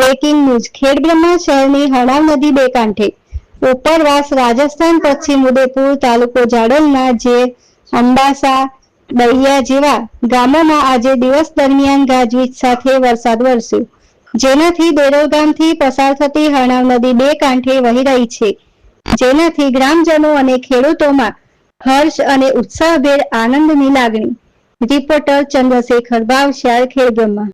Breaking news. Khedbrahma શહેરની હણાવ નદી બે કાંઠે. ઉપરવાસ રાજસ્થાન, પશ્ચિમ ઉદયપુર તાલુકો જાડલના જે અંબાસા બળિયા જેવા ગામોમાં આજે દિવસ દરમિયાન ગાજવીજ સાથે વરસાદ વરસ્યો. જેનાથી દેરોલ ગામથી પસાર થતી હણાવ નદી બે કાંઠે વહી રહી છે. જેનાથી ગ્રામજનો અને ખેડૂતોમાં હર્ષ અને ઉત્સાહભેર આનંદની લાગણી. રિપોર્ટર ચંદ્રશેખર ભાવશિયાળ ખેડબ્રહ્મા.